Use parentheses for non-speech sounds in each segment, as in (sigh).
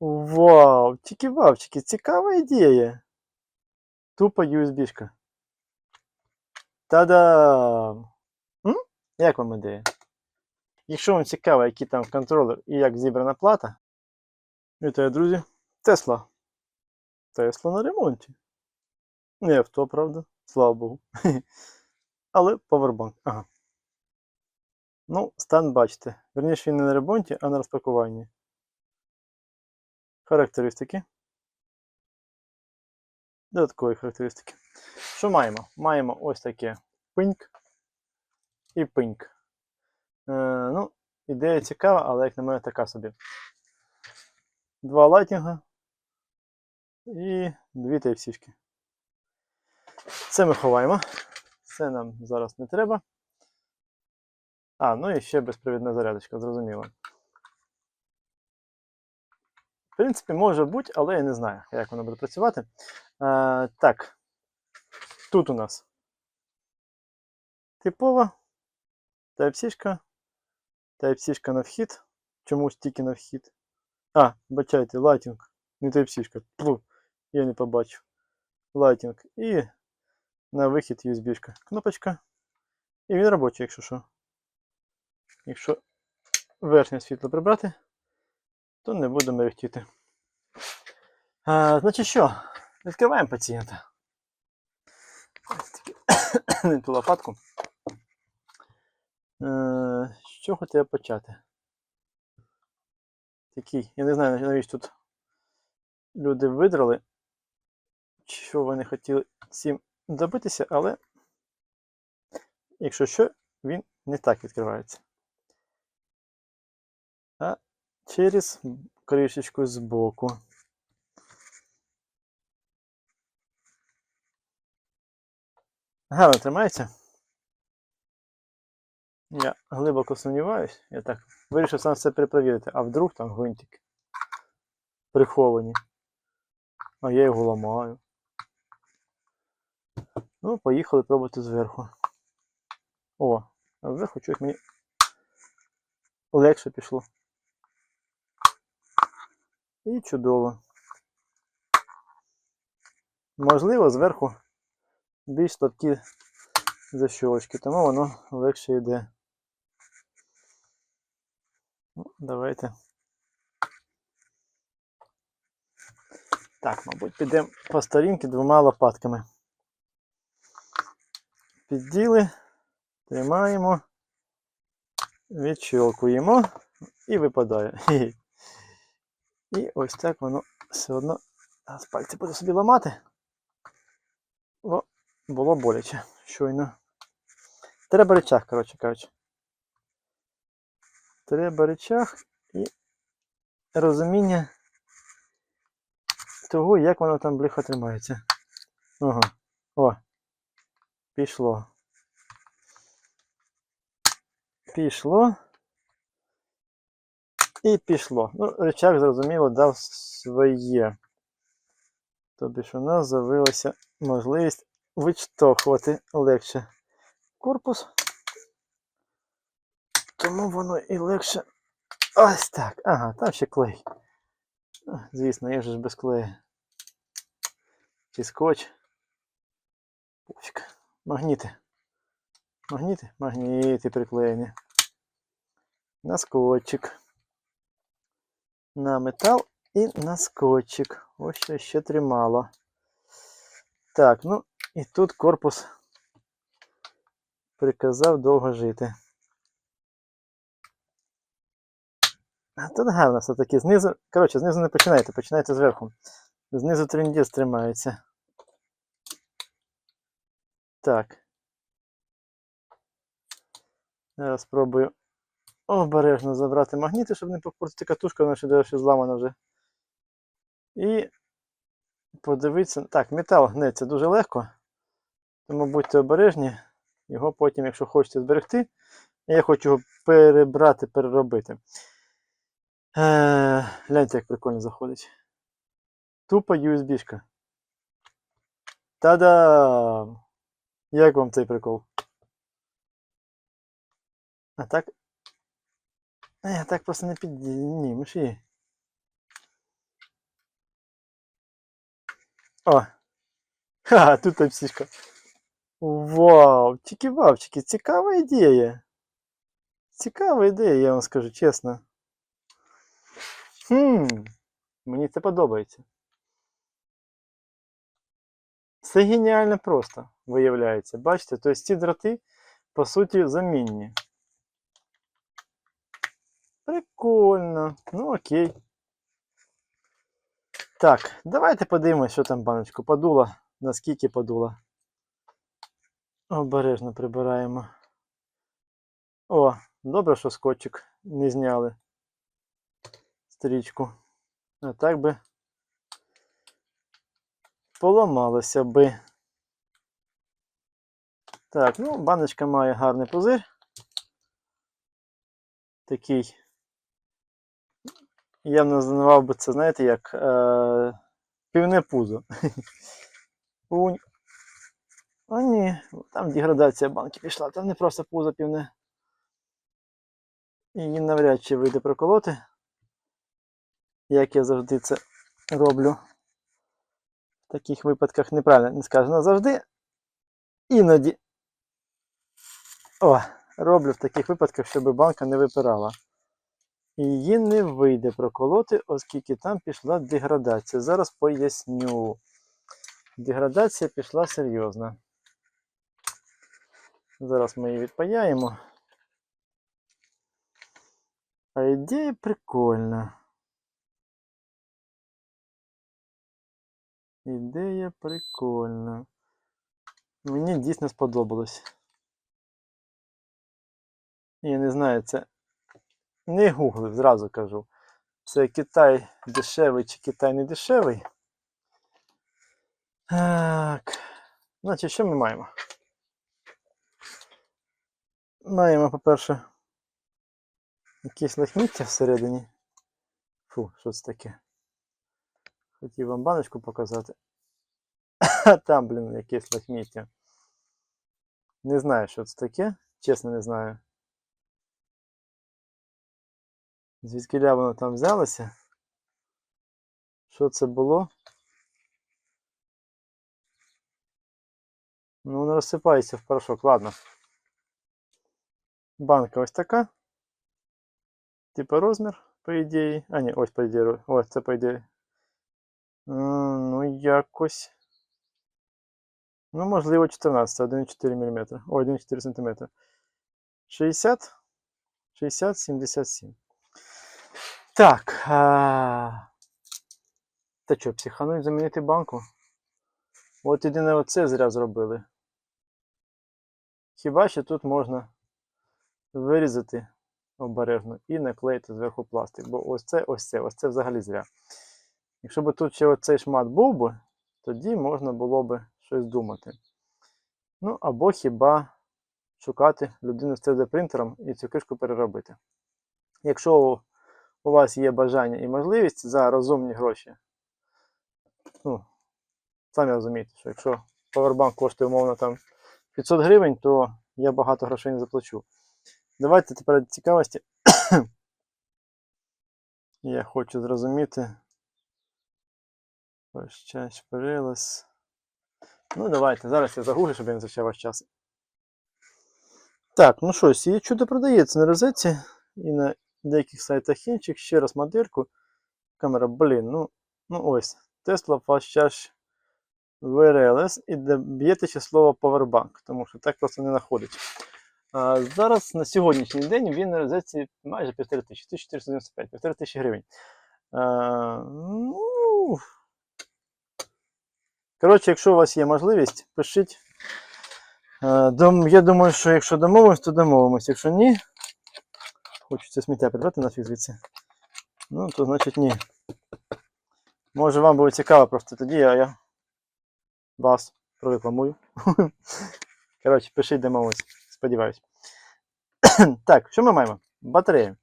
Вау, тільки вавчики, цікава ідея. Тупо USB-шка. Та-дам! Як вам ідея? Якщо вам цікаво, який там контролер і як зібрана плата, вітаю, друзі. Тесла. Тесла на ремонті. Не авто, правда, слава Богу. (laughs) Але повербанк. Ага. Ну, стан бачите. Верніше він не на ремонті, а на розпакуванні. Характеристики. Додаткові характеристики. Що маємо? Маємо ось таке пиньк і пиньк. Е, ну, ідея цікава, але як на мене така собі. Два лайтінга і дві тайпсішки. Це ми ховаємо. Це нам зараз не треба. А, ну і ще безпровідна зарядочка, зрозуміло. В принципі, може бути, але я не знаю, як воно буде працювати. А, так, тут у нас типова Type-C, Type-C на вхід. Чомусь тільки на вхід. А, бачайте, лайтінг. Не Type-C. Я не побачив. Лайтінг. І на вихід USB. Кнопочка. І він робочий, якщо що. Якщо верхнє світло прибрати, то не буде мерехтіти. А, значить що? Відкриваємо пацієнта. Не ту (coughs) лопатку. Е, з чого треба почати? Такий, я не знаю, навіщо тут люди видрали, що вони хотіли цим добитися, але якщо що, він не так відкривається. Через кришечку збоку. Гарно тримається. Я глибоко сумніваюсь. Я так вирішив сам все перепровірити, а вдруг там гвинтики приховані. А я його ламаю. Ну, поїхали пробувати зверху. О, а зверху щось мені легше пішло. І чудово. Можливо, зверху більш слабкі защолочки, тому воно легше йде. Ну, давайте. Так, мабуть, підемо по сторінки двома лопатками. Підділи, тримаємо, відщелкуємо і випадає. (laughs) І ось так воно все одно з пальці буду собі ламати. О, було боляче щойно. Треба речах, коротше кажучи. Треба речах і розуміння того, як воно там бліхо тримається. Ага. О. Пішло. Пішло. І пішло. Ну, речах, зрозуміло, дав своє. Тобто ж у нас з'явилася можливість відштовхувати легше корпус. Тому воно і легше. Ось так. Ага, там ще клей. Звісно, я ж без клею. Чи скотч. Пофіг. Магніти. Магніти? Магніти приклеєні. На скотчик. На метал і на скотчик. Ось що ще тримало. Так, ну і тут корпус приказав довго жити. А тут гарно все-таки знизу. Коротше, знизу не починайте, починайте зверху. Знизу трендець тримається. Так. Зараз спробую обережно забрати магніти, щоб не попортити катушку, вона ще дещо зламана вже. І подивитися. Так, метал гнеться дуже легко. Тому будьте обережні. Його потім, якщо хочете зберегти, я хочу його перебрати, переробити. Е, гляньте, як прикольно заходить. Тупо USB-шка. Та-дам! Як вам цей прикол? А так. Е, так просто не піднімеш її. О! Ха, тут тайпсішка. Вау! Чики-вавчики, цікава ідея. Цікава ідея, я вам скажу чесно. Хм, мені це подобається. Це геніально просто, виявляється. Бачите, тобто ці дроти, по суті, замінні. Прикольно. Ну окей. Так, давайте подивимось, що там баночку подула. Наскільки подула. Обережно прибираємо. О, добре, що скотчик не зняли. Стрічку. А так би поламалося би. Так, ну, баночка має гарний пузир. Такий. Я б називав би це, знаєте, як е, півне пузо. (laughs) Унь. О, ні, там деградація банки пішла, там не просто пузо півне. Її навряд чи вийде проколоти. Як я завжди це роблю. В таких випадках неправильно не сказано завжди. Іноді. О, роблю в таких випадках, щоб банка не випирала. Її не вийде проколоти, оскільки там пішла деградація. Зараз поясню. Деградація пішла серйозна. Зараз ми її відпаяємо. А ідея прикольна. Ідея прикольна. Мені дійсно сподобалось. Я не знаю, це не гуглив, зразу кажу. Це Китай дешевий чи Китай не дешевий. Так. Значить, що ми маємо? Маємо, по-перше, якісь лахміття всередині. Фу, що це таке? Хотів вам баночку показати. (laughs) Там, блін, якесь лахміття. Не знаю, що це таке. Чесно, не знаю. Звідкиля воно там взялося? Що це було? Ну, воно розсипається в порошок, ладно. Банка ось така. Типа розмір, по ідеї. А, ні, ось по ідеї. Ось це по ідеї. Ну, якось. Ну, можливо, 14, 1,4 мм. О, 1,4 см. 60, 60, 77. Так. А... Та що, психануть замінити банку? От єдине оце зря зробили. Хіба що тут можна вирізати обережно і наклеїти зверху пластик. Бо ось це, ось це, ось це взагалі зря. Якщо б тут ще оцей шмат був би, тоді можна було би щось думати. Ну, або хіба шукати людину з 3D-принтером і цю кишку переробити. Якщо у вас є бажання і можливість за розумні гроші, ну, самі розумієте, що якщо Powerbank коштує умовно там 500 гривень, то я багато грошей не заплачу. Давайте тепер цікавості. (clears throat) я хочу зрозуміти. Ось час перелаз. Ну, давайте. Зараз я загуглю, щоб я не зачав ваш час. Так, ну що, її чудо продається на розетці і на деяких сайтах інших. Ще раз модельку. Камера, блін, ну, ну ось. Tesla Fast Charge VRLS і б'єте ще слово Powerbank, тому що так просто не знаходить. А, зараз на сьогоднішній день він на майже 1500 тисячі, 1495, 1500 тисячі гривень. А, ну, Коротше, якщо у вас є можливість, пишіть. Я думаю, що якщо домовимось, то домовимось. Якщо ні, хочеться сміття прибрати нафіг звідси. Ну, то значить ні. Може вам було цікаво, просто тоді я, я вас прорекламую. (laughs) Коротше, пишіть домовимось, сподіваюсь. (clears throat) так, що ми маємо? Батарею.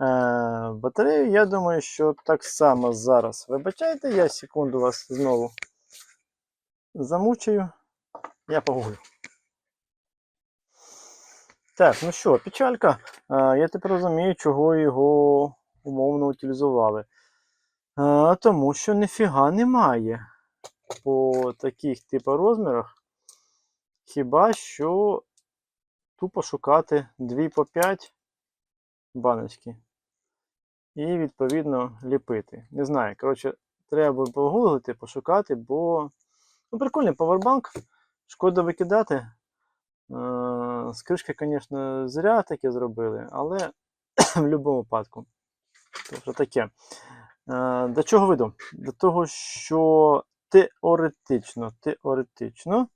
Е, батарею, я думаю, що так само зараз. Вибачайте, я секунду вас знову замучаю. Я погуглю. Так, ну що, печалька. Я тепер розумію, чого його умовно утилізували. Тому що ніфіга немає. по таких типу розмірах. Хіба що тупо шукати 2 по 5 баночки. І відповідно ліпити. Не знаю, коротше, треба погуглити, пошукати, бо ну, прикольний павербанк. Шкода викидати. Е, З кришки, звісно, зря таке зробили, але (clears throat) в будь-якому випадку. Тобто таке. Е, До чого веду? До того, що теоретично, теоретично,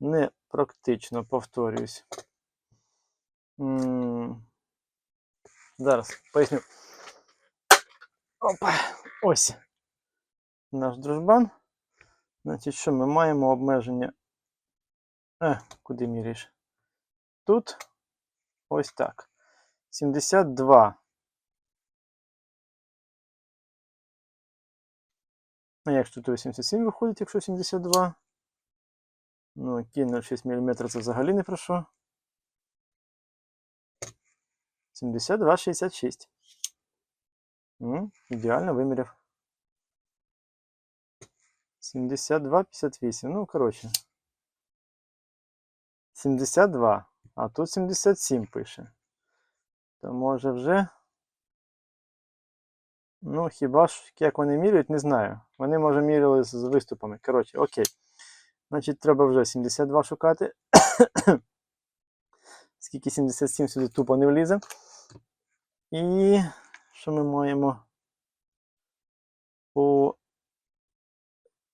не практично, повторююсь. Зараз поясню. Опа, ось наш дружбан. Значить, що ми маємо обмеження? Е, куди міряєш? Тут ось так. 72. А як ж тут 87 виходить, якщо 72? Ну, окей, 6 мм це взагалі не про що. 72,66. Ну, ідеально виміряв. 72,58. Ну, коротше. 72. А тут 77 пише. То може вже. Ну, хіба ж, як вони міряють, не знаю. Вони, може, міряли з виступами. Коротше, окей. Значить, треба вже 72 шукати. (coughs) Скільки 77 сюди тупо не влізе. І що ми маємо по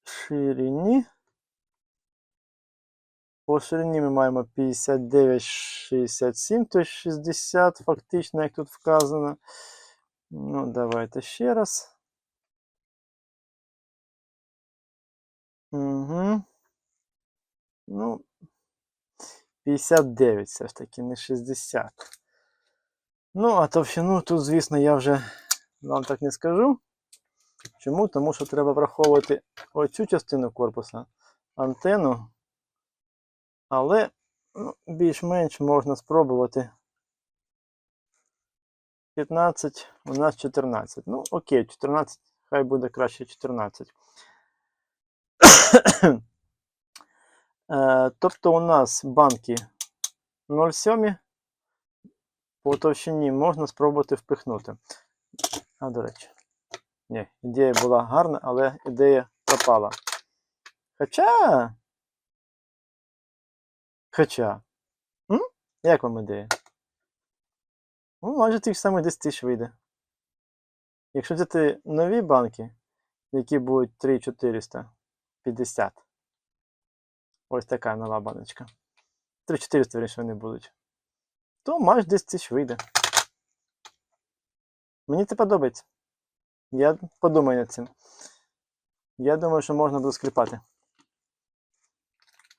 ширині? По ширині ми маємо 59,67, тобто 60 фактично, як тут вказано. Ну, давайте ще раз. Угу. Ну, 59 все ж таки, не 60. Ну, а товщину тут, звісно, я вже вам так не скажу. Чому? Тому що треба враховувати оцю частину корпуса, антенну. Але ну, більш-менш можна спробувати. 15, у нас 14. Ну, окей, 14, хай буде краще 14. Е, Тобто у нас банки 0,7 по товщині можна спробувати впихнути. А, до речі, ні, ідея була гарна, але ідея пропала. Хоча. Хоча. М? Як вам ідея? Ну, майже тих самих 10 тисяч вийде. Якщо взяти нові банки, які будуть 3450. Ось така нова баночка. 3400, вірніше, вони будуть. То майже 10 тисяч вийде. Мені це подобається. Я подумаю над цим. Я думаю, що можна буде скліпати.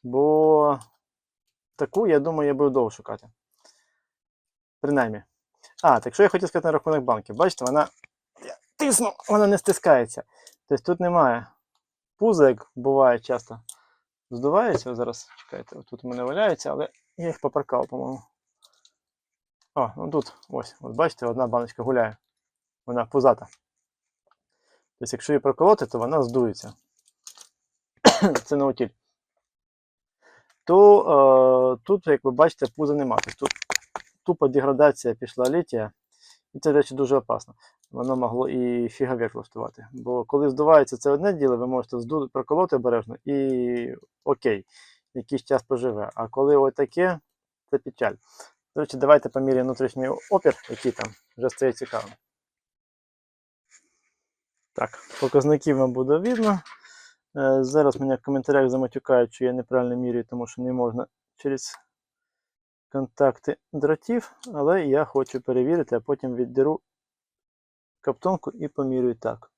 Бо таку, я думаю, я буду довго шукати. Принаймні. А, так що я хотів сказати на рахунок банків. Бачите, вона я тисну, вона не стискається. Тобто тут немає пуза, як буває часто. Здувається. Зараз, чекайте, тут у мене валяється, але я їх попаркав, по-моєму. О, ну тут ось, от бачите, одна баночка гуляє. Вона пузата. Тобто, якщо її проколоти, то вона здується. (coughs) Це не утіль. То е, тут, як ви бачите, пуза немає. Тобто тут тупо деградація пішла літія. І це, речі, дуже опасно. Воно могло і фіговек влаштувати. Бо коли здувається це одне діло, ви можете зду... проколоти обережно і окей, якийсь час поживе. А коли отаке, це печаль. До речі, давайте поміряємо внутрішній опір, який там вже стає цікавим. Так, показників вам буде видно. Е, Зараз мене в коментарях заматюкають, що я неправильно міряю, тому що не можна через контакти дротів, але я хочу перевірити, а потім віддеру каптонку і помірюю так.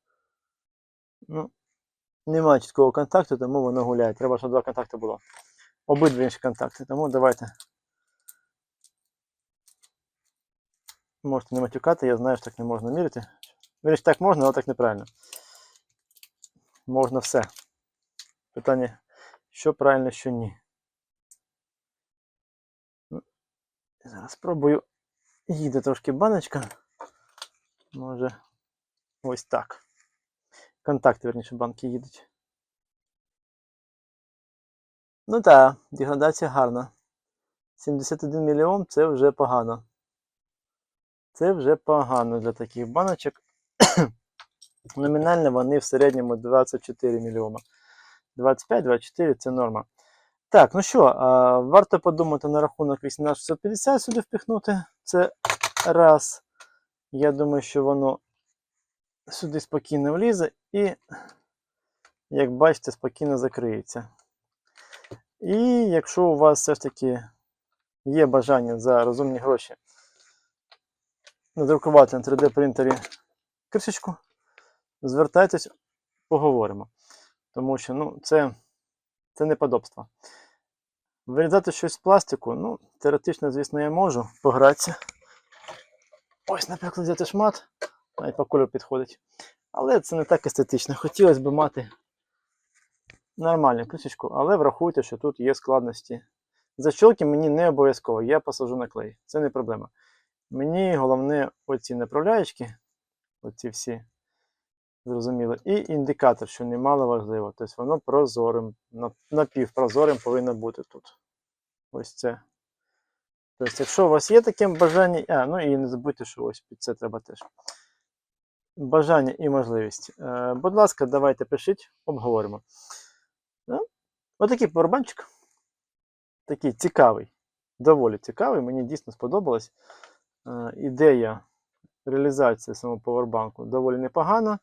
Ну, Немає чіткого контакту, тому воно гуляє. Треба, щоб два контакти було. Обидві інші контакти. Тому давайте. Можете не матюкати, я знаю, що так не можна міряти. Вірніше, так можна, але так неправильно. Можна все. Питання, що правильно, що ні. Зараз спробую. Їде трошки баночка. Може ось так. Контакти, верніше, банки їдуть. Ну так, деградація гарна. 71 мільйон це вже погано. Це вже погано для таких баночок. (coughs) Номінально вони в середньому 24 мільйона. 25-24 це норма. Так, ну що, а, варто подумати на рахунок 18650 сюди впихнути. Це раз. Я думаю, що воно сюди спокійно влізе і, як бачите, спокійно закриється. І якщо у вас все ж таки є бажання за розумні гроші надрукувати на 3D принтері кришечку, звертайтесь, поговоримо. Тому що ну, це, це неподобство. Вирізати щось з пластику, ну, теоретично, звісно, я можу погратися. Ось, наприклад, взяти шмат, навіть по кольору підходить. Але це не так естетично. Хотілося б мати нормальну кришечку, але врахуйте, що тут є складності. Защолки мені не обов'язково, я посажу на клей. Це не проблема. Мені головне оці направляючки, оці всі зрозуміли, і індикатор, що немало важливо. Тобто воно прозорим, напівпрозорим повинно бути тут. Ось це. Тобто, якщо у вас є таке бажання, а, ну і не забудьте, що ось під це треба теж. Бажання і можливість. Е, будь ласка, давайте пишіть, обговоримо. Да? Отакий повербанчик. Такий цікавий, доволі цікавий. Мені дійсно сподобалось. Е, ідея реалізації самого повербанку доволі непогана.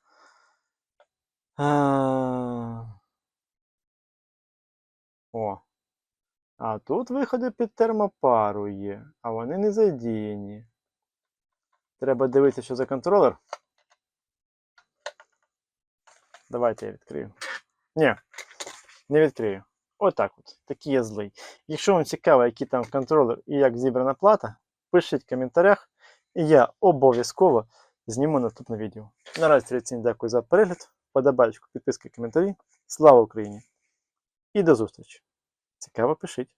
О. А тут виходи під термопару є, а вони не задіяні. Треба дивитися, що за контролер. Давайте я відкрию. Ні, не відкрию. Отак от. Такий я злий. Якщо вам цікаво, який там контролер і як зібрана плата, пишіть в коментарях, і я обов'язково зніму наступне відео. Наразі традиційно дякую за перегляд, подобайку, підписки, коментарі. Слава Україні! І до зустрічі! Цікаво, пишіть.